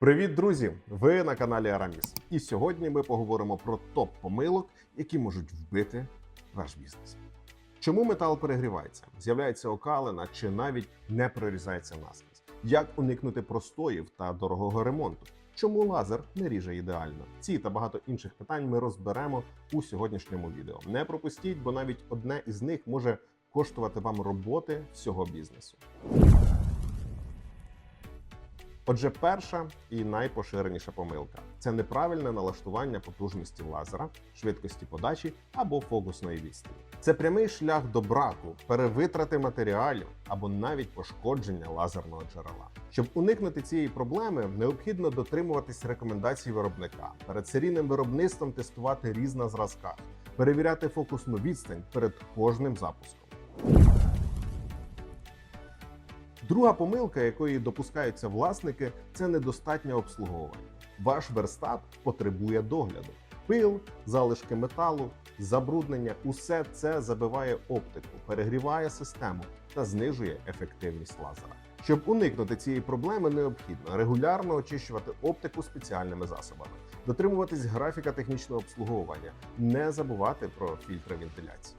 Привіт, друзі! Ви на каналі Араміс. І сьогодні ми поговоримо про топ помилок, які можуть вбити ваш бізнес. Чому метал перегрівається, з'являється окалина чи навіть не прорізається наскрізь? Як уникнути простоїв та дорогого ремонту? Чому лазер не ріже ідеально? Ці та багато інших питань ми розберемо у сьогоднішньому відео. Не пропустіть, бо навіть одне із них може коштувати вам роботи всього бізнесу. Отже, перша і найпоширеніша помилка це неправильне налаштування потужності лазера, швидкості подачі або фокусної відстані. Це прямий шлях до браку, перевитрати матеріалів або навіть пошкодження лазерного джерела. Щоб уникнути цієї проблеми, необхідно дотримуватись рекомендацій виробника, перед серійним виробництвом тестувати різ на зразках, перевіряти фокусну відстань перед кожним запуском. Друга помилка, якої допускаються власники, це недостатнє обслуговування. Ваш верстат потребує догляду. Пил, залишки металу, забруднення усе це забиває оптику, перегріває систему та знижує ефективність лазера. Щоб уникнути цієї проблеми, необхідно регулярно очищувати оптику спеціальними засобами, дотримуватись графіка технічного обслуговування, не забувати про фільтри вентиляції.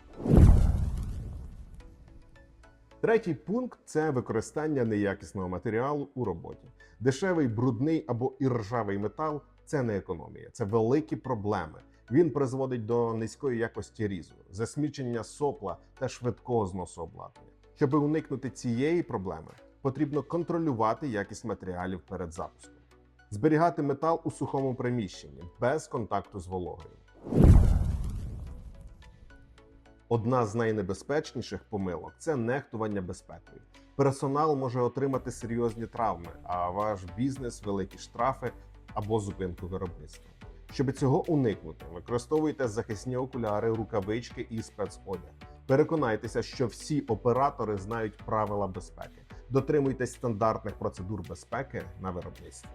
Третій пункт це використання неякісного матеріалу у роботі. Дешевий, брудний або іржавий метал це не економія, це великі проблеми. Він призводить до низької якості різу, засмічення сопла та швидкого зносу обладнання. Щоб уникнути цієї проблеми, потрібно контролювати якість матеріалів перед запуском, зберігати метал у сухому приміщенні без контакту з вологою. Одна з найнебезпечніших помилок це нехтування безпекою. Персонал може отримати серйозні травми, а ваш бізнес великі штрафи або зупинку виробництва. Щоб цього уникнути, використовуйте захисні окуляри, рукавички і спецодяг. Переконайтеся, що всі оператори знають правила безпеки. Дотримуйтесь стандартних процедур безпеки на виробництві.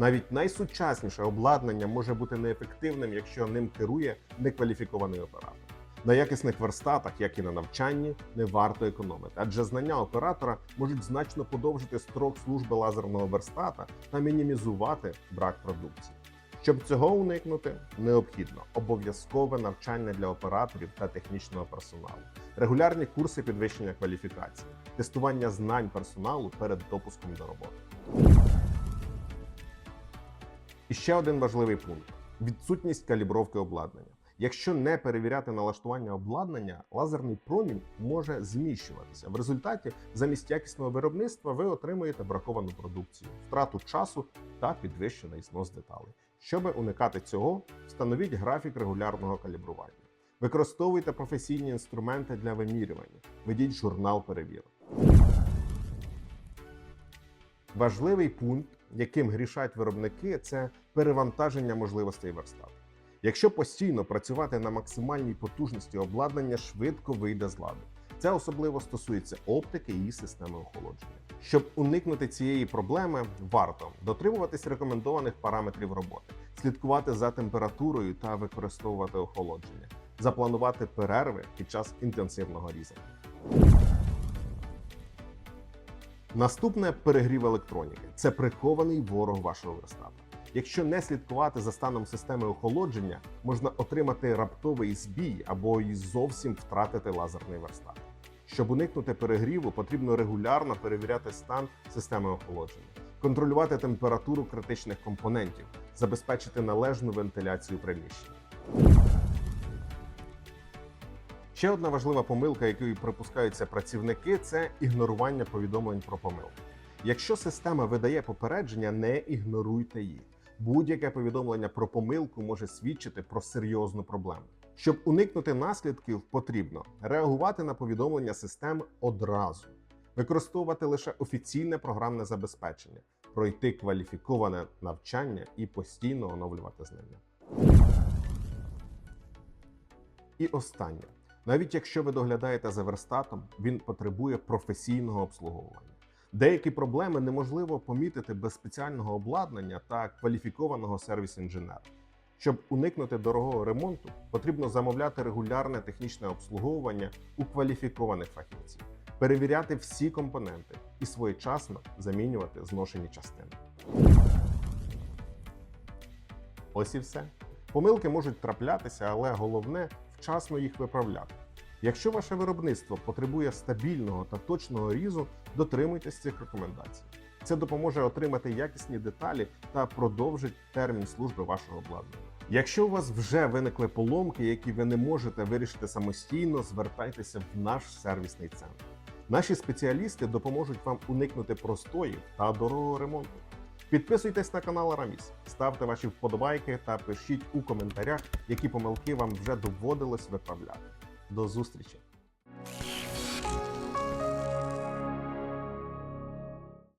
Навіть найсучасніше обладнання може бути неефективним, якщо ним керує некваліфікований оператор. На якісних верстатах, як і на навчанні, не варто економити, адже знання оператора можуть значно подовжити строк служби лазерного верстата та мінімізувати брак продукції. Щоб цього уникнути, необхідно обов'язкове навчання для операторів та технічного персоналу, регулярні курси підвищення кваліфікації, тестування знань персоналу перед допуском до роботи. І ще один важливий пункт: відсутність калібровки обладнання. Якщо не перевіряти налаштування обладнання, лазерний промінь може зміщуватися. В результаті замість якісного виробництва ви отримуєте браковану продукцію, втрату часу та підвищений знос деталей. Щоб уникати цього, встановіть графік регулярного калібрування. Використовуйте професійні інструменти для вимірювання, ведіть журнал перевірок. Важливий пункт, яким грішать виробники, це перевантаження можливостей верстату. Якщо постійно працювати на максимальній потужності обладнання швидко вийде з ладу. Це особливо стосується оптики і системи охолодження. Щоб уникнути цієї проблеми, варто дотримуватись рекомендованих параметрів роботи, слідкувати за температурою та використовувати охолодження, запланувати перерви під час інтенсивного різання. Наступне перегрів електроніки це прихований ворог вашого верстата. Якщо не слідкувати за станом системи охолодження, можна отримати раптовий збій або й зовсім втратити лазерний верстат. Щоб уникнути перегріву, потрібно регулярно перевіряти стан системи охолодження, контролювати температуру критичних компонентів, забезпечити належну вентиляцію приміщення. Ще одна важлива помилка, якою припускаються працівники, це ігнорування повідомлень про помилку. Якщо система видає попередження, не ігноруйте їх. Будь-яке повідомлення про помилку може свідчити про серйозну проблему. Щоб уникнути наслідків, потрібно реагувати на повідомлення систем одразу, використовувати лише офіційне програмне забезпечення, пройти кваліфіковане навчання і постійно оновлювати знання. І останнє. Навіть якщо ви доглядаєте за верстатом, він потребує професійного обслуговування. Деякі проблеми неможливо помітити без спеціального обладнання та кваліфікованого сервіс-інженера. Щоб уникнути дорогого ремонту, потрібно замовляти регулярне технічне обслуговування у кваліфікованих фахівців. перевіряти всі компоненти і своєчасно замінювати зношені частини. Ось і все. Помилки можуть траплятися, але головне вчасно їх виправляти. Якщо ваше виробництво потребує стабільного та точного різу, дотримуйтесь цих рекомендацій. Це допоможе отримати якісні деталі та продовжить термін служби вашого обладнання. Якщо у вас вже виникли поломки, які ви не можете вирішити самостійно, звертайтеся в наш сервісний центр. Наші спеціалісти допоможуть вам уникнути простоїв та дорогого ремонту. Підписуйтесь на канал Араміс, ставте ваші вподобайки та пишіть у коментарях, які помилки вам вже доводилось виправляти. До зустрічі!